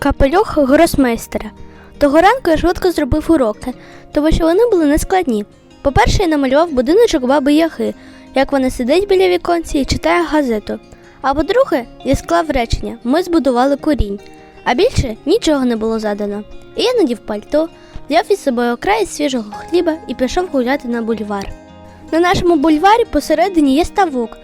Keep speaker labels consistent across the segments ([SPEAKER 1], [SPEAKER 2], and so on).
[SPEAKER 1] капелюх гросмейстера. Того ранку я швидко зробив уроки, тому що вони були нескладні. По-перше, я намалював будиночок баби Яги, як вона сидить біля віконці і читає газету. А по-друге, я склав речення Ми збудували корінь. А більше нічого не було задано. І я надів пальто, взяв із собою окрай свіжого хліба і пішов гуляти на бульвар. На нашому бульварі посередині є ставок,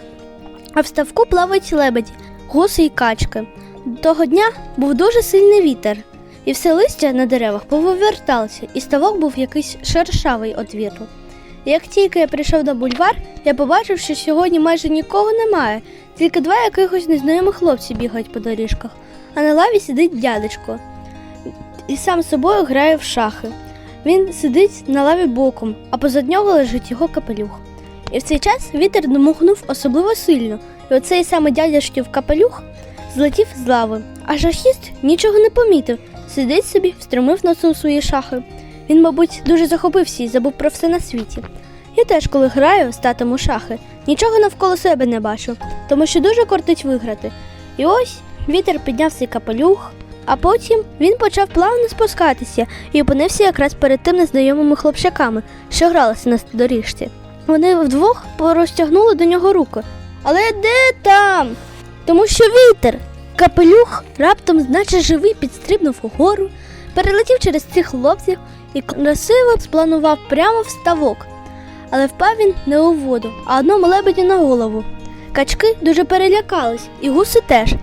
[SPEAKER 1] а в ставку плавають лебеді, гуси і качки. Того дня був дуже сильний вітер, і все листя на деревах повиверталося, і ставок був якийсь шершавий від вітру. Як тільки я прийшов на бульвар, я побачив, що сьогодні майже нікого немає, тільки два якихось незнайомих хлопці бігають по доріжках, а на лаві сидить дядечко і сам собою грає в шахи. Він сидить на лаві боком, а позад нього лежить його капелюх. І в цей час вітер дмухнув особливо сильно, і оцей саме дядяшків капелюх злетів з лави, а шахіст нічого не помітив, сидить собі, встромив носом свої шахи. Він, мабуть, дуже захопився і забув про все на світі. Я теж, коли граю з татом у шахи, нічого навколо себе не бачу, тому що дуже кортить виграти. І ось вітер підняв свій капелюх, а потім він почав плавно спускатися і опинився якраз перед тим незнайомими хлопчаками, що гралися на доріжці. Вони вдвох порозтягнули до нього руки. Але де там? Тому що вітер. Капелюх раптом, наче живий, підстрибнув угору, перелетів через цих хлопців і красиво спланував прямо в ставок. Але впав він не у воду, а одному лебеді на голову. Качки дуже перелякались, і гуси теж.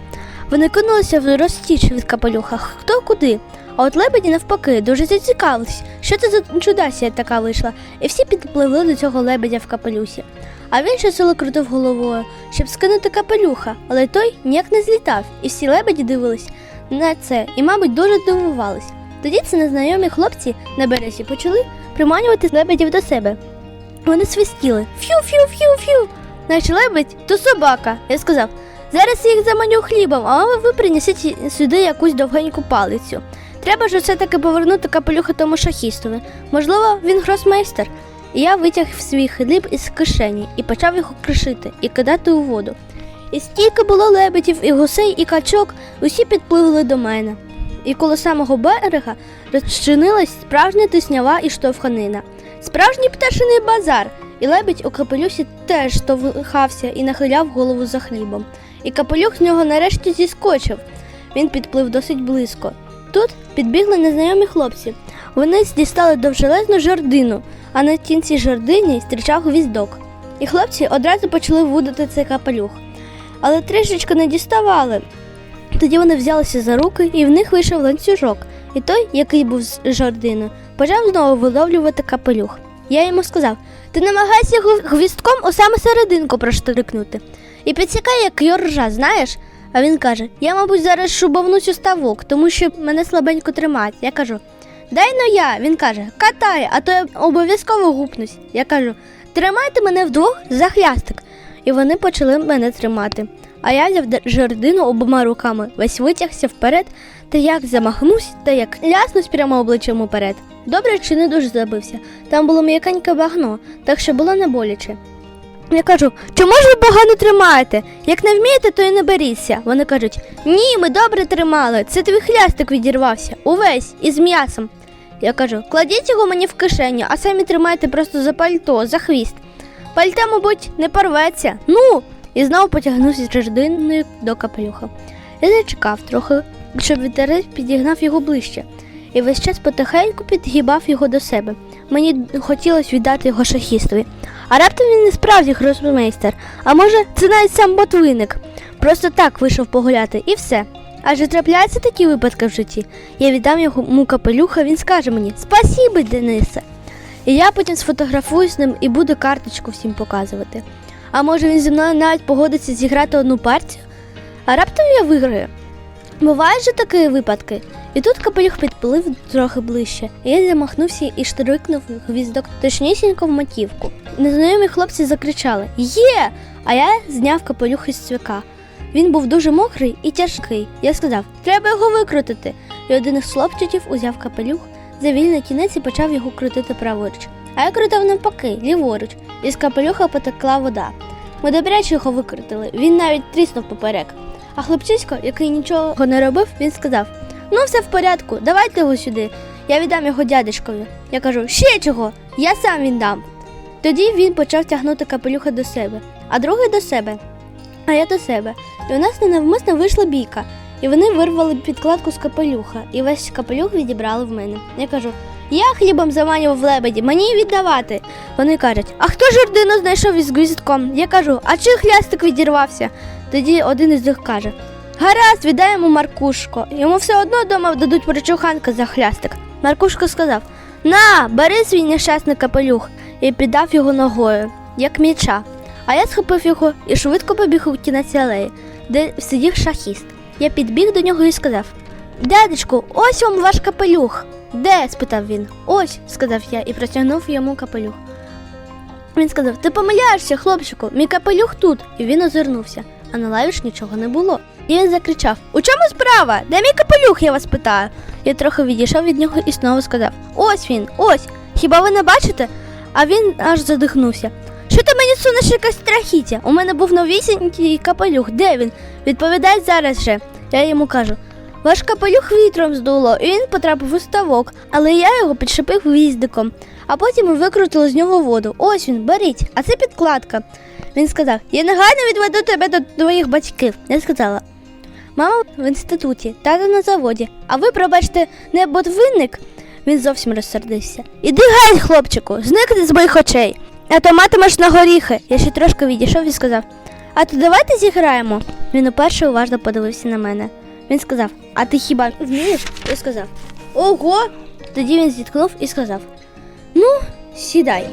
[SPEAKER 1] Вони кинулися в розтіч від капелюха, хто куди. А от лебеді навпаки дуже зацікавились, що це за чудасія така вийшла, і всі підпливли до цього лебедя в капелюсі. А він щосило крутив головою, щоб скинути капелюха, але той ніяк не злітав, і всі лебеді дивились на це і, мабуть, дуже здивувались. Тоді ці незнайомі хлопці на березі почали приманювати лебедів до себе. Вони свистіли фью-фью-фью-фью. Наче лебедь то собака. Я сказав, зараз я їх заманю хлібом, а ви принесіть сюди якусь довгеньку палицю. Треба ж усе таки повернути капелюха тому шахістові. Можливо, він гросмейстер. І я витяг свій хліб із кишені і почав його кришити і кидати у воду. І стільки було лебедів, і гусей, і качок, усі підпливли до мене. І коло самого берега розчинилась справжня тиснява і штовханина. Справжній пташиний базар, і лебедь у капелюсі теж штовхався і нахиляв голову за хлібом. І капелюх з нього нарешті зіскочив. Він підплив досить близько. Тут підбігли незнайомі хлопці. Вони дістали довжелезну жердину, а на кінці жердині стрічав гвіздок. І хлопці одразу почали вудити цей капелюх. Але трішечки не діставали. Тоді вони взялися за руки, і в них вийшов ланцюжок. І той, який був з жердини, почав знову виловлювати капелюх. Я йому сказав: ти намагайся гвістком у саме серединку проштрикнути. І підсікай, як йоржа, знаєш? А він каже: Я, мабуть, зараз шубовнусь у ставок, тому що мене слабенько тримають. Я кажу, дай ну я. Він каже, катай, а то я обов'язково гупнусь. Я кажу, тримайте мене вдвох за хлястик. І вони почали мене тримати. А я взяв жердину обома руками, весь витягся вперед, та як замахнусь, та як ляснусь прямо обличчям уперед. Добре, чи не дуже забився. Там було м'якеньке багно, так що було не боляче. Я кажу, чому ж ви погано тримаєте? Як не вмієте, то і не беріться. Вони кажуть, ні, ми добре тримали. Це твій хлястик відірвався. Увесь із м'ясом. Я кажу, кладіть його мені в кишеню, а самі тримайте просто за пальто, за хвіст. Пальто, мабуть, не порветься. Ну. І знову потягнувся жердиною до капелюха. Я зачекав трохи, щоб вітерець підігнав його ближче, і весь час потихеньку підгибав його до себе. Мені хотілося віддати його шахістові. А раптом він не справді гросмейстер, а може, це навіть сам ботвинник. Просто так вийшов погуляти і все. Адже трапляються такі випадки в житті. Я віддам йому капелюха, він скаже мені Спасибі, Денисе. І я потім сфотографую з ним і буду карточку всім показувати. А може він зі мною навіть погодиться зіграти одну партію? А раптом я виграю. Бувають же такі випадки. І тут капелюх підплив трохи ближче. Я замахнувся і штрикнув гвіздок точнісінько в маківку. Незнайомі хлопці закричали Є! А я зняв капелюх із цвяка. Він був дуже мокрий і тяжкий. Я сказав, треба його викрутити. І один із хлопчиків узяв капелюх за вільний кінець і почав його крутити праворуч. А я крутив навпаки, ліворуч, і з капелюха потекла вода. Ми добряче його викрутили, він навіть тріснув поперек. А хлопчисько, який нічого не робив, він сказав: Ну, все в порядку, давайте його сюди. Я віддам його дядечкові. Я кажу, ще чого? Я сам віддам. Тоді він почав тягнути капелюха до себе, а другий до себе, а я до себе. І у нас ненавмисно вийшла бійка. І вони вирвали підкладку з капелюха, і весь капелюх відібрали в мене. Я кажу: я хлібом заманював лебеді, мені віддавати. Вони кажуть, а хто жердину знайшов із гвіздком? Я кажу, а чи хлястик відірвався? Тоді один із них каже: Гаразд, віддаємо Маркушко. Йому все одно дома дадуть прочуханка за хлястик. Маркушко сказав: На, бери свій нещасний капелюх і піддав його ногою, як м'яча. А я схопив його і швидко побіг у кінець алеї, де сидів шахіст. Я підбіг до нього і сказав: Дядечку, ось вам ваш капелюх. Де? спитав він. Ось, сказав я і протягнув йому капелюх. Він сказав: Ти помиляєшся, хлопчику, мій капелюх тут. І він озирнувся, а на лаві ж нічого не було. І він закричав: У чому справа? Де мій капелюх, я вас питаю? Я трохи відійшов від нього і знову сказав: Ось він, ось. Хіба ви не бачите? А він аж задихнувся. Що ти мені сунеш якесь страхіття? У мене був новісінький капелюх. Де він? Відповідай зараз же. Я йому кажу. Ваш капелюх вітром здуло, і він потрапив у ставок, але я його підшипив гвіздиком, а потім викрутили з нього воду. Ось він, беріть, а це підкладка. Він сказав: Я негайно відведу тебе до твоїх батьків. Я сказала: Мама в інституті, тато на заводі, а ви, пробачте, не ботвинник? Він зовсім розсердився. Іди геть, хлопчику, зникни з моїх очей, а то матимеш на горіхи. Я ще трошки відійшов і сказав: А то давайте зіграємо. Він уперше уважно подивився на мене. Він сказав: А ти хіба вмієш? Я сказав: Ого! Тоді він зіткнув і сказав: Ну, сідай.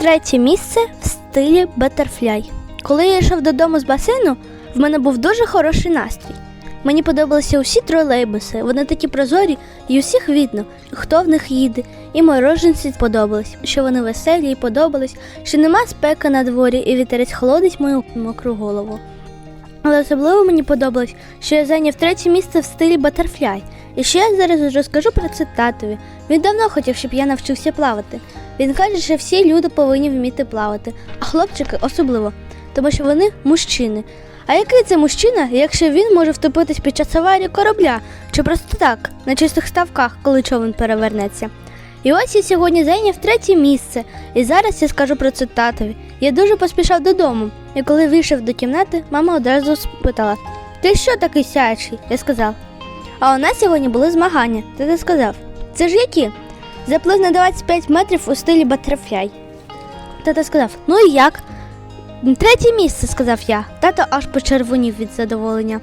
[SPEAKER 1] Третє місце в стилі Butterfly. Коли я йшов додому з басейну, в мене був дуже хороший настрій. Мені подобалися усі тролейбуси, вони такі прозорі, і усіх видно, хто в них їде. І мороженці подобались, що вони веселі і подобались, що нема спека на дворі і вітерець холодить мою мокру голову. Але особливо мені подобалось, що я зайняв третє місце в стилі Butterfly. І ще я зараз розкажу про це татові. Він давно хотів, щоб я навчився плавати. Він каже, що всі люди повинні вміти плавати, а хлопчики особливо, тому що вони мужчини. А який це мужчина, якщо він може втопитись під час аварії корабля чи просто так, на чистих ставках, коли човен перевернеться? І ось я сьогодні зайняв третє місце, і зараз я скажу про це татові. Я дуже поспішав додому, і коли вийшов до кімнати, мама одразу спитала: Ти що такий сяючий? Я сказав. А у нас сьогодні були змагання. Тато сказав: Це ж які? Заплив на 25 метрів у стилі батерфляй. Тато сказав: Ну і як? Третє місце, сказав я. Тато аж почервонів від задоволення.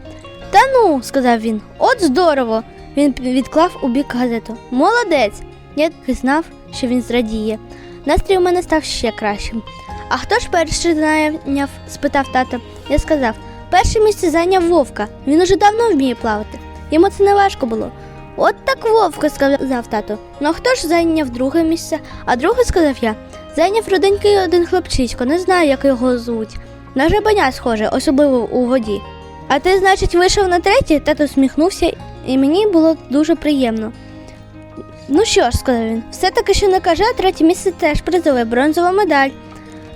[SPEAKER 1] Та ну, сказав він, от здорово. Він відклав у бік газету. Молодець. Я знав, що він зрадіє. Настрій у мене став ще кращим. А хто ж перший зайняв? спитав тато. Я сказав, перше місце зайняв Вовка. Він уже давно вміє плавати. Йому це не важко було. От так Вовка, сказав тато. Ну а хто ж зайняв друге місце? А друге, сказав я, зайняв руденький один хлопчисько, не знаю, як його звуть. На жабаня схоже, особливо у воді. А ти, значить, вийшов на третє, тато сміхнувся, і мені було дуже приємно. Ну що ж, сказав він, все-таки що не каже, третє місце теж призове бронзова медаль.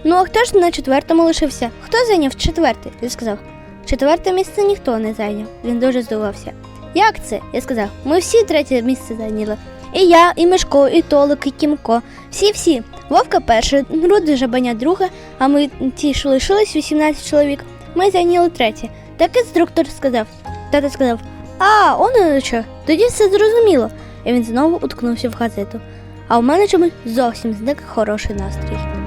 [SPEAKER 1] Ну а хто ж на четвертому лишився? Хто зайняв четверте? Він сказав. Четверте місце ніхто не зайняв. Він дуже здивувався. Як це? Я сказав. Ми всі третє місце зайняли. І я, і Мишко, і Толик, і Кімко. Всі-всі. Вовка перше, Руди Жабаня друге, а ми ті, що лишились 18 чоловік, ми зайняли третє. Так інструктор сказав. Тата сказав: А, он що, тоді все зрозуміло. І він знову уткнувся в газету. А у мене чомусь зовсім зник хороший настрій.